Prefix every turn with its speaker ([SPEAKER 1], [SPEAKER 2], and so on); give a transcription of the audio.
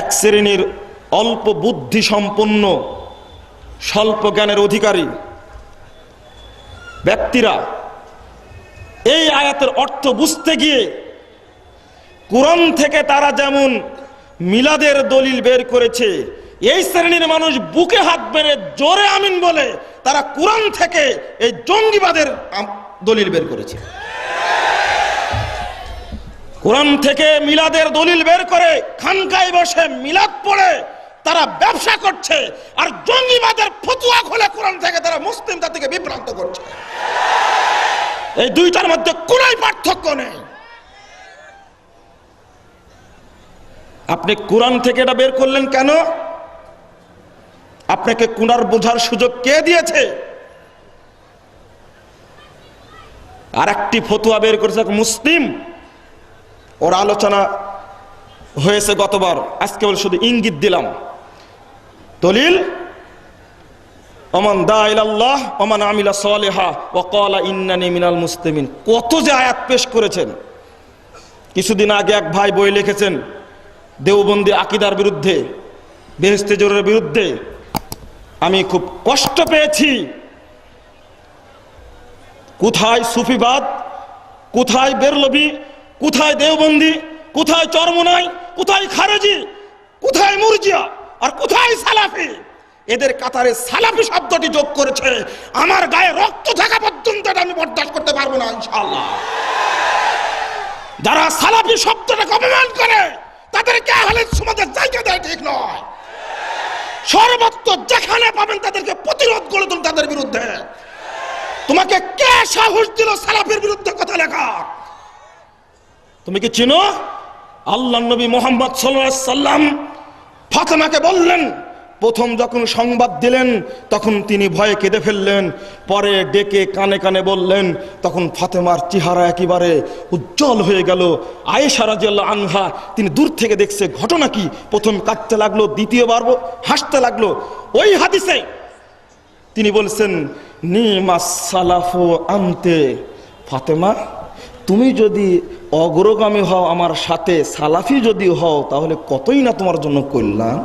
[SPEAKER 1] এক শ্রেণির অল্প বুদ্ধি সম্পন্ন স্বল্প জ্ঞানের অধিকারী ব্যক্তিরা এই আয়াতের অর্থ বুঝতে গিয়ে কোরআন থেকে তারা যেমন মিলাদের দলিল বের করেছে, এই শ্রেণির মানুষ বুকে হাত বেড়ে জোরে আমিন বলে তারা কোরআন থেকে এই জঙ্গিবাদের দলিল বের করেছে। কোরআন থেকে মিলাদের দলিল বের করে খানকায় বসে মিলাদ পড়ে, তারা ব্যবসা করছে আর জঙ্গিবাদের ফতুয়া খুলে কোরআন থেকে তারা মুসলিম জাতিকে বিভ্রান্ত করছে। এই দুইটার মধ্যে কোনোই পার্থক্য নেই। আপনি কোরআন থেকে এটা বের করলেন কেন? আপনাকে কুনার বোঝার সুযোগ কে দিয়েছে? আর একটি ফতুয়া বের করেছে মুসলিম। ওর আলোচনা হয়েছে গতবার। আজকে বলে শুধু ইঙ্গিত দিলাম। দলিল অমান দা ইলাল্লাহ অমান আমিলা সালেহা ও কলা ইন্নানি মিনাল মুসলিমিন। কত যে আয়াত পেশ করেছেন। কিছুদিন আগে এক ভাই বই লিখেছেন, দেওবন্দি আকিদার বিরুদ্ধে বেহেস্তেজোরের বিরুদ্ধে আমি খুব কষ্ট পেয়েছি। কোথায় সুফিবাদ, কোথায় বেরলবি কোথায় দেওবন্দি? কোথায় চরমনাই? কোথায় খারেজি? কোথায় মুরজিয়া? আর কোথায় সালাফি? এদের কাতারে সালাফি শব্দটি যোগ করেছে। আমার গায়ে রক্ত থাকা পর্যন্ত এটা আমি বরদাস্ত করতে পারব না, ইনশাআল্লাহ। যারা সালাফি শব্দটাকে অপমান করে, তাদেরকে আহলে সমাজের জায়গা দেয় ঠিক নয়। সর্বত্র যেখানে পাবেন তাদেরকে প্রতিরোধ করে তুল তাদের বিরুদ্ধে। তোমাকে কে সাহস দিল সালাফের বিরুদ্ধে কথা লেখা তুমি কি চিনো? আল্লাহ নবী মোহাম্মদ সাল্লাম ফাতেমাকে বললেন, প্রথম যখন সংবাদ দিলেন, তখন তিনি ভয়ে কেঁদে ফেললেন, পরে ডেকে কানে কানে বললেন, তখন ফাতেমার চেহারা একেবারে উজ্জ্বল হয়ে গেল। আয়েশা রাজিয়াল্লাহ আনহা, তিনি দূর থেকে দেখছে, ঘটনা কি? প্রথম কাঁদতে লাগল, দ্বিতীয়বার হাসতে লাগল। ওই হাদিসে তিনি বলছেন, নিমাস সালাফু আনতে ফাতেমা তুমি যদি অগ্রগামী হও আমার সাথে সালাফি যদি হও, তাহলে কতই না তোমার জন্য কল্যাণ?